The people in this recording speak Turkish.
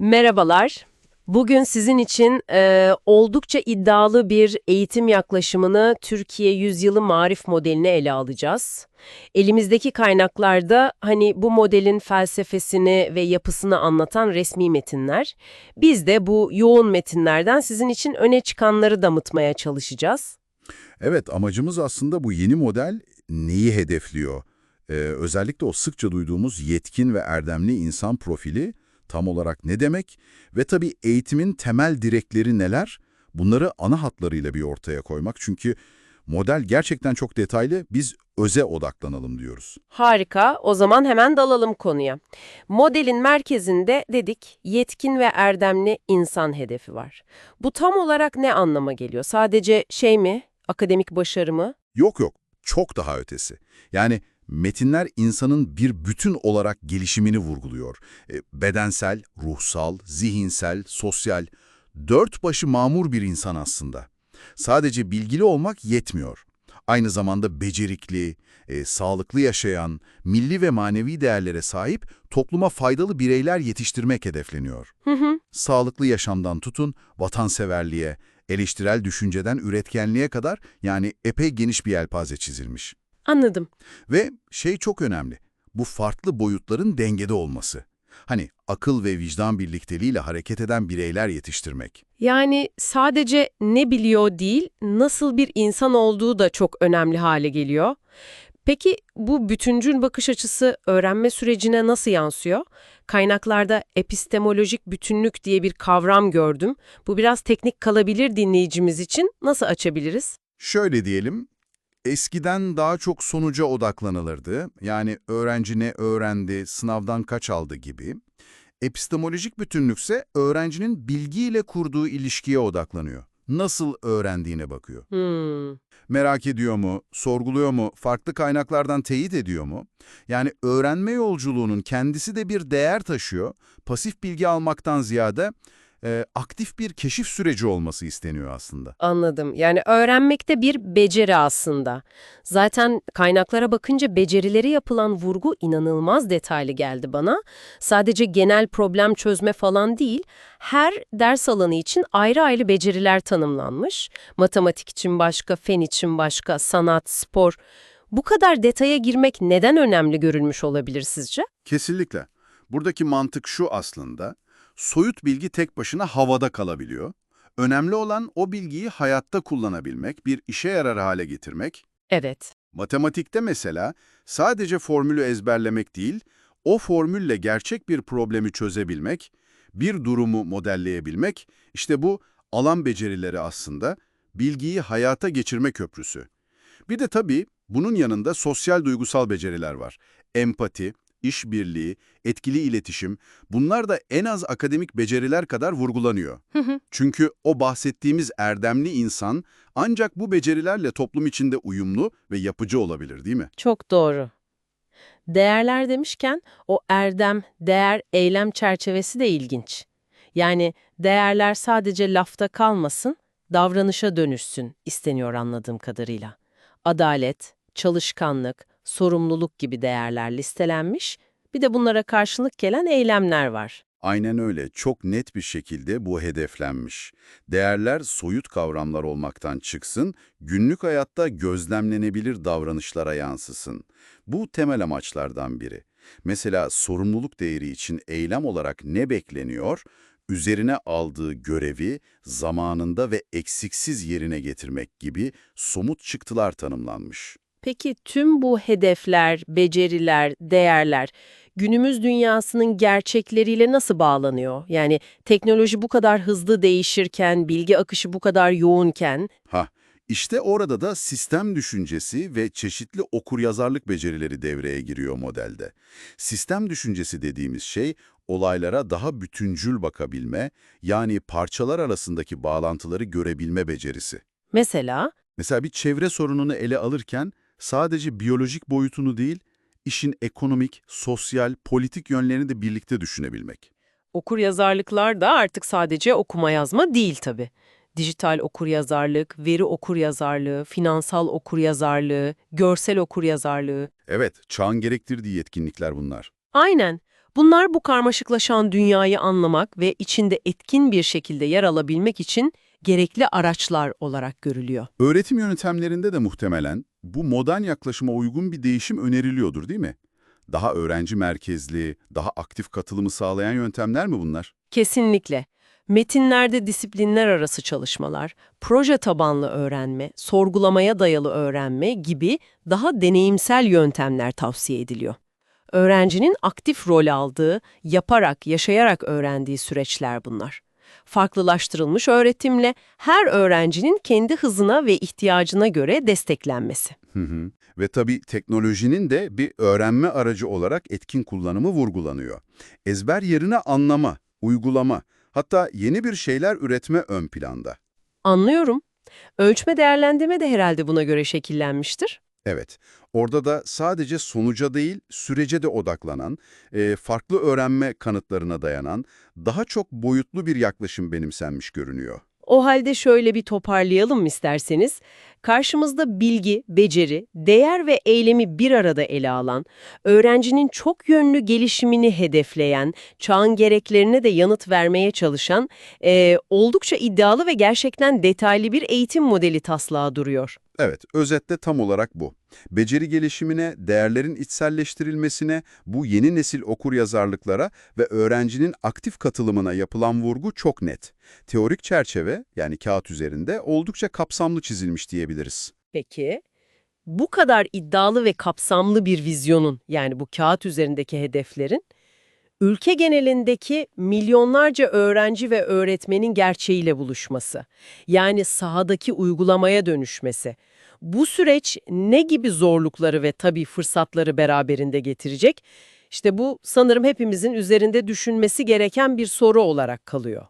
Merhabalar. Bugün sizin için e, oldukça iddialı bir eğitim yaklaşımını Türkiye Yüzyılı Marif modeline ele alacağız. Elimizdeki kaynaklarda hani bu modelin felsefesini ve yapısını anlatan resmi metinler. Biz de bu yoğun metinlerden sizin için öne çıkanları damıtmaya çalışacağız. Evet, amacımız aslında bu yeni model neyi hedefliyor? Ee, özellikle o sıkça duyduğumuz yetkin ve erdemli insan profili tam olarak ne demek? Ve tabii eğitimin temel direkleri neler? Bunları ana hatlarıyla bir ortaya koymak. Çünkü model gerçekten çok detaylı, biz öze odaklanalım diyoruz. Harika, o zaman hemen dalalım konuya. Modelin merkezinde dedik yetkin ve erdemli insan hedefi var. Bu tam olarak ne anlama geliyor? Sadece şey mi, akademik başarı mı? Yok yok, çok daha ötesi. Yani metinler insanın bir bütün olarak gelişimini vurguluyor. E, bedensel, ruhsal, zihinsel, sosyal, dört başı mamur bir insan aslında. Sadece bilgili olmak yetmiyor. Aynı zamanda becerikli, e, sağlıklı yaşayan, milli ve manevi değerlere sahip topluma faydalı bireyler yetiştirmek hedefleniyor. Hı hı. Sağlıklı yaşamdan tutun, vatanseverliğe, eleştirel düşünceden üretkenliğe kadar yani epey geniş bir yelpaze çizilmiş. Anladım. Ve şey çok önemli, bu farklı boyutların dengede olması. Hani akıl ve vicdan birlikteliğiyle hareket eden bireyler yetiştirmek. Yani sadece ne biliyor değil, nasıl bir insan olduğu da çok önemli hale geliyor. Peki bu bütüncül bakış açısı öğrenme sürecine nasıl yansıyor? Kaynaklarda epistemolojik bütünlük diye bir kavram gördüm. Bu biraz teknik kalabilir dinleyicimiz için. Nasıl açabiliriz? Şöyle diyelim, eskiden daha çok sonuca odaklanılırdı. Yani öğrenci ne öğrendi, sınavdan kaç aldı gibi. Epistemolojik bütünlükse öğrencinin bilgiyle kurduğu ilişkiye odaklanıyor. Nasıl öğrendiğine bakıyor. Hmm, Merak ediyor mu, sorguluyor mu, farklı kaynaklardan teyit ediyor mu? Yani öğrenme yolculuğunun kendisi de bir değer taşıyor. Pasif bilgi almaktan ziyade e, aktif bir keşif süreci olması isteniyor aslında. anladım. Yani öğrenmekte bir beceri aslında. Zaten kaynaklara bakınca becerileri yapılan vurgu inanılmaz detaylı geldi bana. Sadece genel problem çözme falan değil, her ders alanı için ayrı ayrı beceriler tanımlanmış. Matematik için başka, fen için başka, sanat, spor. Bu kadar detaya girmek neden önemli görülmüş olabilir sizce? Kesinlikle. Buradaki mantık şu aslında, soyut bilgi tek başına havada kalabiliyor. Önemli olan o bilgiyi hayatta kullanabilmek, bir işe yarar hale getirmek. Evet. Matematikte mesela sadece formülü ezberlemek değil, o formülle gerçek bir problemi çözebilmek, bir durumu modelleyebilmek, işte bu alan becerileri aslında bilgiyi hayata geçirme köprüsü. Bir de tabii bunun yanında sosyal duygusal beceriler var. Empati, işbirliği, etkili iletişim, bunlar da en az akademik beceriler kadar vurgulanıyor. Çünkü o bahsettiğimiz erdemli insan ancak bu becerilerle toplum içinde uyumlu ve yapıcı olabilir değil mi? Çok doğru. Değerler demişken o erdem, değer, eylem çerçevesi de ilginç. Yani değerler sadece lafta kalmasın, davranışa dönüşsün isteniyor anladığım kadarıyla. Adalet, çalışkanlık, sorumluluk gibi değerler listelenmiş, bir de bunlara karşılık gelen eylemler var. Aynen öyle. Çok net bir şekilde bu hedeflenmiş. Değerler soyut kavramlar olmaktan çıksın, günlük hayatta gözlemlenebilir davranışlara yansısın. Bu temel amaçlardan biri. Mesela sorumluluk değeri için eylem olarak ne bekleniyor? Üzerine aldığı görevi zamanında ve eksiksiz yerine getirmek gibi somut çıktılar tanımlanmış. Peki tüm bu hedefler, beceriler, değerler günümüz dünyasının gerçekleriyle nasıl bağlanıyor? Yani teknoloji bu kadar hızlı değişirken, bilgi akışı bu kadar yoğunken, Ha, işte orada da sistem düşüncesi ve çeşitli okuryazarlık becerileri devreye giriyor modelde. Sistem düşüncesi dediğimiz şey, olaylara daha bütüncül bakabilme, yani parçalar arasındaki bağlantıları görebilme becerisi. mesela Mesela bir çevre sorununu ele alırken sadece biyolojik boyutunu değil, işin ekonomik, sosyal, politik yönlerini de birlikte düşünebilmek. Okuryazarlıklar da artık sadece okuma yazma değil tabii. Dijital okuryazarlık, veri okuryazarlığı, finansal okuryazarlığı, görsel okuryazarlığı. Evet, çağın gerektirdiği yetkinlikler bunlar. Aynen. Bunlar bu karmaşıklaşan dünyayı anlamak ve içinde etkin bir şekilde yer alabilmek için gerekli araçlar olarak görülüyor. Öğretim yöntemlerinde de muhtemelen bu modern yaklaşıma uygun bir değişim öneriliyordur değil mi? Daha öğrenci merkezli, daha aktif katılımı sağlayan yöntemler mi bunlar? Kesinlikle. Metinlerde disiplinler arası çalışmalar, proje tabanlı öğrenme, sorgulamaya dayalı öğrenme gibi daha deneyimsel yöntemler tavsiye ediliyor. Öğrencinin aktif rol aldığı, yaparak, yaşayarak öğrendiği süreçler bunlar. Farklılaştırılmış öğretimle her öğrencinin kendi hızına ve ihtiyacına göre desteklenmesi. Hı hı. Ve tabii teknolojinin de bir öğrenme aracı olarak etkin kullanımı vurgulanıyor. Ezber yerine anlama, uygulama, hatta yeni bir şeyler üretme ön planda. Anlıyorum. Ölçme değerlendirme de herhalde buna göre şekillenmiştir. Evet, orada da sadece sonuca değil, sürece de odaklanan, e, farklı öğrenme kanıtlarına dayanan, daha çok boyutlu bir yaklaşım benimsenmiş görünüyor. O halde şöyle bir toparlayalım isterseniz. Karşımızda bilgi, beceri, değer ve eylemi bir arada ele alan, öğrencinin çok yönlü gelişimini hedefleyen, çağın gereklerine de yanıt vermeye çalışan, eee, oldukça iddialı ve gerçekten detaylı bir eğitim modeli taslağı duruyor. Evet, özetle tam olarak bu. Beceri gelişimine, değerlerin içselleştirilmesine, bu yeni nesil okuryazarlıklara ve öğrencinin aktif katılımına yapılan vurgu çok net. Teorik çerçeve, yani kağıt üzerinde oldukça kapsamlı çizilmiş diyebiliriz. Peki, bu kadar iddialı ve kapsamlı bir vizyonun, yani bu kağıt üzerindeki hedeflerin, ülke genelindeki milyonlarca öğrenci ve öğretmenin gerçeğiyle buluşması, yani sahadaki uygulamaya dönüşmesi, bu süreç ne gibi zorlukları ve tabii fırsatları beraberinde getirecek? İşte bu sanırım hepimizin üzerinde düşünmesi gereken bir soru olarak kalıyor.